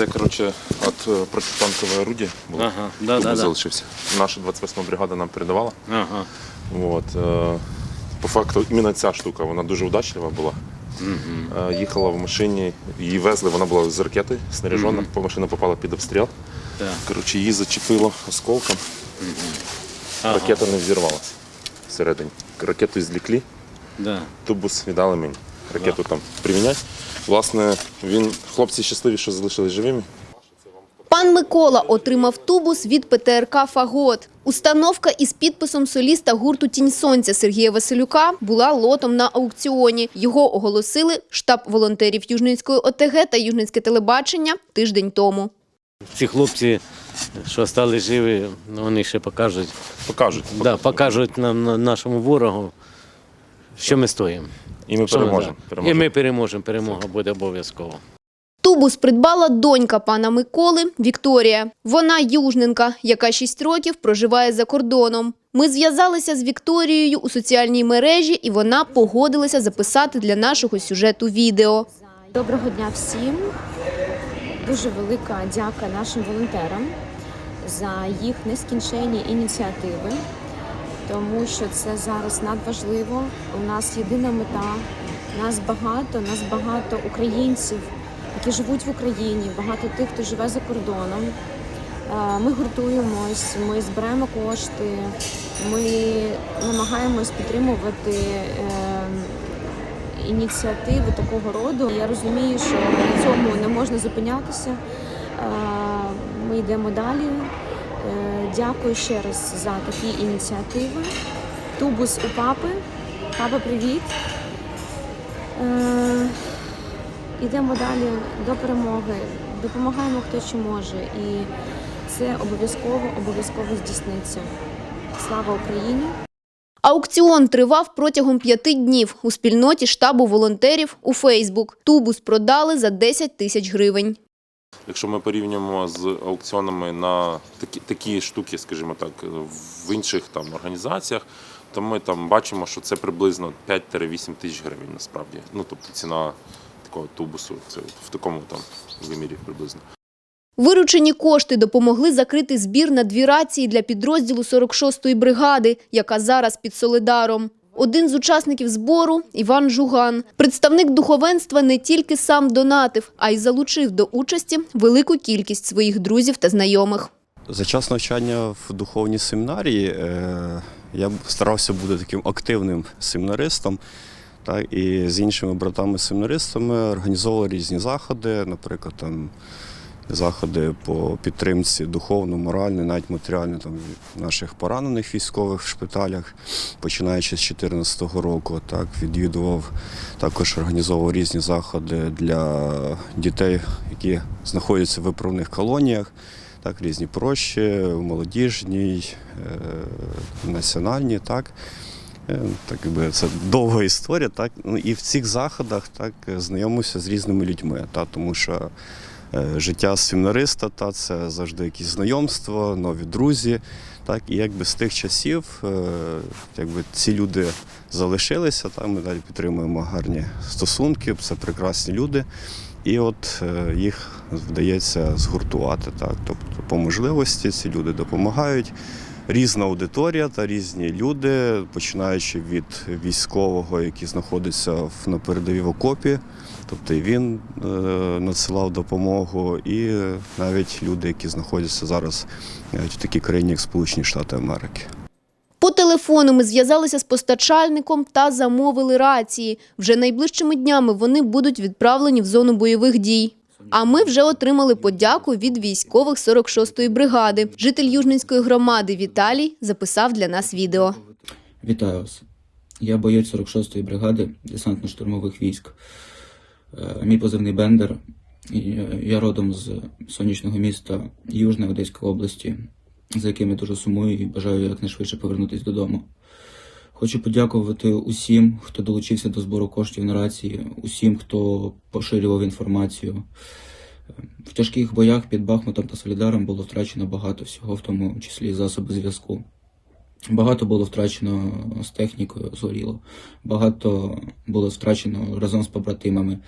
Це, коротше, від е, протитанкової орудия було. Ага, да, да, да. залишився. Наша 28 бригада нам передавала. Ага. От, е, по факту, іменно ця штука, вона дуже удачлива була. Е, Їхала в машині, її везли, вона була з ракети снаряжена, машина попала під обстріл. Так. Коротше, її зачепило осколком. Ага. Ракета не взірвалася всередині. Ракету злікли, Да. тубус віддали мені. Ракету там примінять. Власне, він, хлопці щасливі, що залишились живими. Пан Микола отримав тубус від ПТРК «Фагот». Установка із підписом соліста гурту «Тінь сонця» Сергія Василюка була лотом на аукціоні. Його оголосили штаб волонтерів Южницької ОТГ та Южницьке телебачення тиждень тому. Ці хлопці, що стали живі, ну, вони ще покажуть, Покажуть. да, покажуть нам на- нашому ворогу, що ми стоїмо. І ми Що ми, переможемо. І переможемо. ми переможемо. Перемога буде обов'язково. Тубус придбала донька пана Миколи Вікторія. Вона южненка, яка 6 років проживає за кордоном. Ми зв'язалися з Вікторією у соціальній мережі, і вона погодилася записати для нашого сюжету відео. Доброго дня всім. Дуже велика дяка нашим волонтерам за їх нескінченні ініціативи, тому що це зараз надважливо. У нас єдина мета. Нас багато, нас багато українців, які живуть в Україні, багато тих, хто живе за кордоном. Е, Ми гуртуємось, ми зберемо кошти, ми намагаємось підтримувати е, ініціативи такого роду. Я розумію, що на цьому не можна зупинятися. Е, Ми йдемо далі. Е, Дякую ще раз за такі ініціативи. Тубус у папи. Папа, привіт. Е, Йдемо далі до перемоги. Допомагаємо хто чи може. І це обов'язково, обов'язково здійсниться. Слава Україні! Аукціон тривав протягом п'яти днів у спільноті штабу волонтерів у Фейсбук. Тубус продали за 10 тисяч гривень. Якщо ми порівнюємо з аукціонами на такі, такі штуки, скажімо так, в інших там організаціях, то ми там бачимо, що це приблизно 5-8 тисяч гривень насправді. Ну тобто ціна такого тубусу це в такому там вимірі приблизно. Виручені кошти допомогли закрити збір на дві рації для підрозділу 46-ї бригади, яка зараз під Солидаром. Один з учасників збору – Іван Жуган. Представник духовенства не тільки сам донатив, а й залучив до участі велику кількість своїх друзів та знайомих. За час навчання в духовній семінарії е, я старався бути таким активним семінаристом. Так, і з іншими братами-семінаристами організовували різні заходи, наприклад, там, заходи по підтримці духовно, морально, навіть матеріально там, наших поранених військових в шпиталях, починаючи з 2014 року. Так, відвідував, також організовував різні заходи для дітей, які знаходяться в виправних колоніях. Так, різні прощі, молодіжній, е, національні, так. Е, Так якби це довга історія, так. Ну, і в цих заходах так знайомився з різними людьми, та, тому що життя семінариста та це завжди якісь знайомства, нові друзі. Так, і якби з тих часів е, якби ці люди залишилися, та, ми далі підтримуємо гарні стосунки, це прекрасні люди. І от е, їх вдається згуртувати. Так? Тобто, по можливості ці люди допомагають. Різна аудиторія та різні люди, починаючи від військового, який знаходиться на передовій в окопі, тобто він е, надсилав допомогу, і навіть люди, які знаходяться зараз в такій країні, як Сполучені Штати Америки. По телефону ми зв'язалися з постачальником та замовили рації. Вже найближчими днями вони будуть відправлені в зону бойових дій. А ми вже отримали подяку від військових 46-ї бригади. Житель Южницької громади Віталій записав для нас відео. Вітаю вас. Я боєць 46-ї бригади десантно-штурмових військ. Е, Мій позивний Бендер. Е, Я родом з сонячного міста Южне Одеської області, за яким я дуже сумую і бажаю якнайшвидше повернутися додому. Хочу подякувати усім, хто долучився до збору коштів на рації, усім, хто поширював інформацію. В тяжких боях під Бахмутом та Солідаром було втрачено багато всього, в тому числі засоби зв'язку. Багато було втрачено з технікою, згоріло. Багато було втрачено разом з побратимами.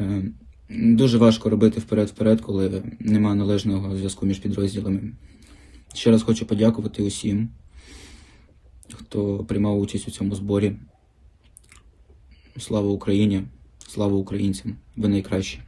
Е, Дуже важко робити вперед-вперед, коли немає належного зв'язку між підрозділами. Ще раз хочу подякувати усім, хто приймав участь у цьому зборі. Слава Україні! Слава українцям! Ви найкращі!